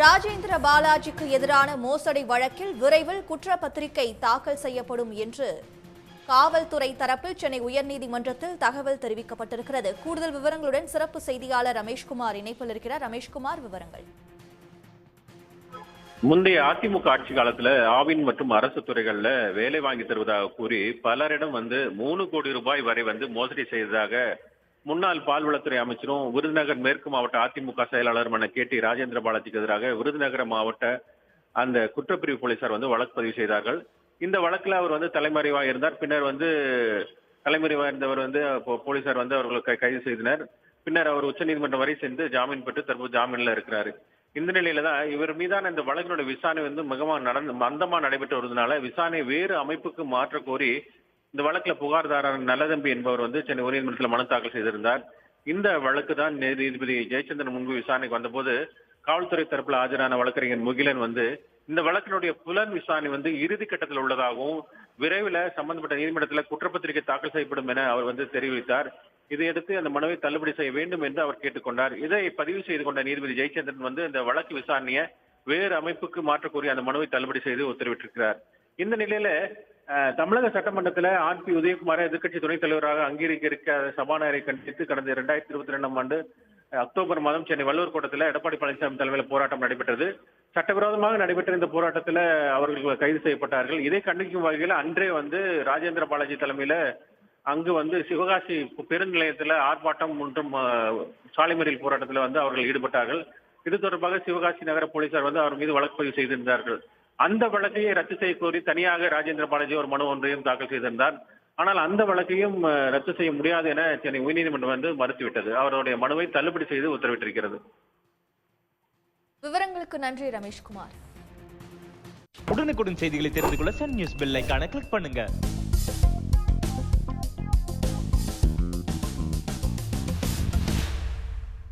ராஜேந்திர பாலாஜிக்கு எதிரான மோசடி வழக்கில் விரைவில் குற்றப்பத்திரிகை தாக்கல் செய்யப்படும் என்று காவல்துறை தரப்பில் சென்னை உயர்நீதிமன்றத்தில் தகவல் தெரிவிக்கப்பட்டிருக்கிறது. கூடுதல் விவரங்களுடன் சிறப்பு செய்தியாளர் ரமேஷ்குமார் இணைப்பில் இருக்கிறார். ரமேஷ்குமார் விவரங்கள். முந்தைய அதிமுக ஆட்சி காலத்துல ஆவின் மற்றும் அரசு துறைகள்ல வேலை வாங்கி தருவதாக கூறி பலரிடம் வந்து மூணு கோடி ரூபாய் வரை வந்து மோசடி செய்ததாக முன்னாள் பால்வளத்துறை அமைச்சரும் விருதுநகர் மேற்கு மாவட்ட அதிமுக செயலாளருமான கே டி ராஜேந்திர பாலாஜிக்கு எதிராக விருதுநகர மாவட்ட அந்த குற்றப்பிரிவு போலீசார் வந்து வழக்கு பதிவு செய்தார்கள். இந்த வழக்கில் அவர் வந்து தலைமறைவாக இருந்தார். பின்னர் வந்து தலைமறைவாக இருந்தவர் வந்து போலீசார் வந்து அவர்களை கை- கைது செய்தனர். பின்னர் அவர் உச்சநீதிமன்றம் வரை சென்று ஜாமீன் பெற்று தற்போது ஜாமீன்ல இருக்கிறாரு. இந்த நிலையில தான் இவர் மீதான இந்த வழக்கினுடைய விசாரணை வந்து மிகவும் நடந்து மந்தமா நடைபெற்று வருவதனால விசாரணை வேறு அமைப்புக்கு மாற்ற கோரி இந்த வழக்கில் புகார்தாரர் நல்லதம்பி என்பவர் வந்து சென்னை உயர்நீதிமன்றத்தில் மனு தாக்கல் செய்திருந்தார். இந்த வழக்கு தான் நீதிபதி ஜெயச்சந்திரன் முன்பு விசாரணைக்கு வந்தபோது காவல்துறை தரப்புல ஆஜரான வழக்கறிஞர் முகிலன் வந்து இந்த வழக்கினுடைய புலன் விசாரணை வந்து இறுதி கட்டத்தில் உள்ளதாகவும் விரைவில் சம்பந்தப்பட்ட நீதிமன்றத்தில் குற்றப்பத்திரிகை தாக்கல் செய்யப்படும் என அவர் வந்து தெரிவித்தார். இதையடுத்து அந்த மனுவை தள்ளுபடி செய்ய வேண்டும் என்று அவர் கேட்டுக்கொண்டார். இதை பதிவு செய்து கொண்ட நீதிபதி ஜெயச்சந்திரன் வந்து இந்த வழக்கு விசாரணையை வேறு அமைப்புக்கு மாற்றக்கூடிய அந்த மனுவை தள்ளுபடி செய்து உத்தரவிட்டிருக்கிறார். இந்த நிலையில தமிழக சட்டமன்றத்தில் ஆர் பி உதயகுமாரை எதிர்க்கட்சி துணைத் தலைவராக அங்கீகரிக்க சபாநாயகரை கண்டித்து கடந்த இரண்டாயிரத்தி இருபத்தி ரெண்டாம் ஆண்டு அக்டோபர் மாதம் சென்னை வள்ளுவர் கோட்டத்தில் எடப்பாடி பழனிசாமி தலைமையில் போராட்டம் நடைபெற்றது. சட்டவிரோதமாக நடைபெற்ற இந்த போராட்டத்தில் அவர்கள் கைது செய்யப்பட்டார்கள். இதை கண்டிக்கும் வகையில் அன்றே வந்து ராஜேந்திர பாலாஜி தலைமையில அங்கு வந்து சிவகாசி பெருநிலையத்தில் ஆர்ப்பாட்டம் மற்றும் சாலை மறியல் போராட்டத்தில் வந்து அவர்கள் ஈடுபட்டார்கள். இது தொடர்பாக சிவகாசி நகர போலீசார் வந்து அவர் மீது வழக்கு பதிவு செய்திருந்தார்கள். அந்த வழக்கையை ரத்து செய்ய கோரி தனியாக ராஜேந்திர பாலாஜி ஒரு மனு ஒன்றையும் தாக்கல் செய்திருந்தார். ஆனால் அந்த வழக்கையும் ரத்து செய்ய முடியாது என சென்னை உயர்நீதிமன்றம் வந்து மறுத்துவிட்டது. அவருடைய மனுவை தள்ளுபடி செய்து உத்தரவிட்டிருக்கிறது. விவரங்களுக்கு நன்றி ரமேஷ்குமார். உடனுக்குடன் செய்திகளை தெரிந்து கொள்ள சன் நியூஸ் பெல் ஐகானை கிளிக் பண்ணுங்க.